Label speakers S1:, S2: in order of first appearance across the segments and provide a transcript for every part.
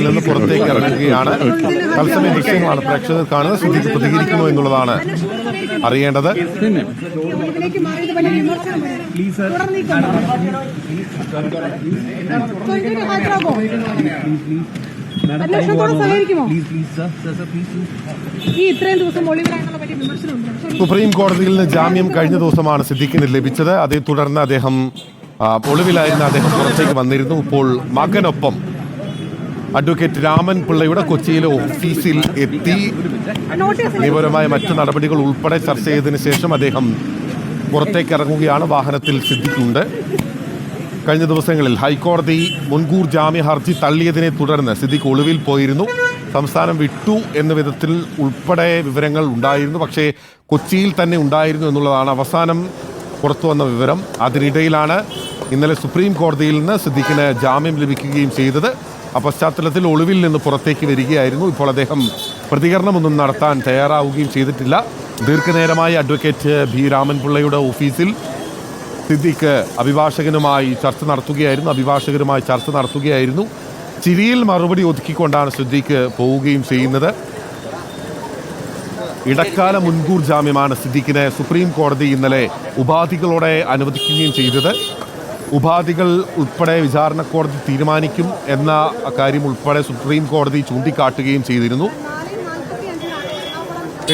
S1: നിന്ന് പുറത്തേക്ക് ഇറങ്ങുകയാണ് തത്സമയ ദൃശ്യങ്ങളാണ് പ്രേക്ഷകർ കാണുന്നത് സിദ്ദീഖ് പ്രതികരിക്കുമോ എന്നുള്ളതാണ് അറിയേണ്ടത്
S2: ഇതിലേക്ക് അന്വേഷണത്തോട് സഹകരിക്കുമോ? ഈ ഇത്രയും ദിവസം ഒളിവിലായിട്ടുള്ള വലിയ വിമർശനമുണ്ട്.
S1: സുപ്രീം കോടതിയിൽ നിന്ന് ജാമ്യം കഴിഞ്ഞ ദിവസമാണ് സിദ്ദിഖിന് ലഭിച്ചത്. അതേ തുടർന്ന് അദ്ദേഹം ഒളിവിലായിരുന്ന അദ്ദേഹം പുറത്തേക്ക് വന്നിരുന്നു. ഇപ്പോൾ മകനൊപ്പം അഡ്വക്കേറ്റ് രാമൻ പിള്ളയുടെ കൊച്ചിയിലെ ഓഫീസിൽ എത്തി. നിയമപരമായ മറ്റു നടപടികൾ ഉൾപ്പെടെ ചർച്ച ചെയ്തതിനു ശേഷം അദ്ദേഹം പുറത്തേക്ക് ഇറങ്ങുകയാണ്. വാഹനത്തിൽ സിദ്ദിഖുണ്ട്. കഴിഞ്ഞ ദിവസങ്ങളിൽ ഹൈക്കോടതി മുൻകൂർ ജാമ്യ ഹർജി തള്ളിയതിനെ തുടർന്ന് സിദ്ദിഖ് ഒളിവിൽ പോയിരുന്നു. സംസ്ഥാനം വിട്ടു എന്ന വിധത്തിൽ ഉൾപ്പെടെ വിവരങ്ങൾ ഉണ്ടായിരുന്നു. പക്ഷേ കൊച്ചിയിൽ തന്നെ ഉണ്ടായിരുന്നു എന്നുള്ളതാണ് അവസാനം പുറത്തു വന്ന വിവരം. അതിനിടയിലാണ് ഇന്നലെ സുപ്രീം കോടതിയിൽ നിന്ന് സിദ്ദിഖിന് ജാമ്യം ലഭിക്കുകയും ചെയ്തത്. ആ പശ്ചാത്തലത്തിൽ ഒളിവിൽ നിന്ന് പുറത്തേക്ക് വരികയായിരുന്നു. ഇപ്പോൾ അദ്ദേഹം പ്രതികരണമൊന്നും നടത്താൻ തയ്യാറാവുകയും ചെയ്തിട്ടില്ല. ദീർഘനേരമായി അഡ്വക്കേറ്റ് ബി രാമൻപിള്ളയുടെ ഓഫീസിൽ സിദ്ദിഖ് അഭിഭാഷകനുമായി ചർച്ച നടത്തുകയായിരുന്നു അഭിഭാഷകരുമായി ചർച്ച നടത്തുകയായിരുന്നു. ചിരിയിൽ മറുപടി ഒതുക്കിക്കൊണ്ടാണ് സിദ്ദിഖ് പോവുകയും ചെയ്യുന്നത്. ഇടക്കാല മുൻകൂർ ജാമ്യമാണ് സിദ്ദിഖിനെ സുപ്രീം കോടതി ഇന്നലെ ഉപാധികളോടെ അനുവദിക്കുകയും ചെയ്തത്. ഉപാധികൾ ഉൾപ്പെടെ വിചാരണ കോടതി തീരുമാനിക്കും എന്ന കാര്യം ഉൾപ്പെടെ സുപ്രീം കോടതി ചൂണ്ടിക്കാട്ടുകയും ചെയ്തിരുന്നു.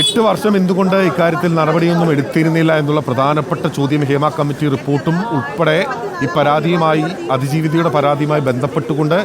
S1: എട്ട് വർഷം എന്തുകൊണ്ട് ഇക്കാര്യത്തിൽ നടപടിയൊന്നും എടുത്തിരുന്നില്ല എന്നുള്ള പ്രധാനപ്പെട്ട ചോദ്യം ഹേമ കമ്മിറ്റി റിപ്പോർട്ടും ഉൾപ്പെടെ ഈ പരാതിയുമായി അതിജീവിതയുടെ പരാതിയുമായി ബന്ധപ്പെട്ടുകൊണ്ട്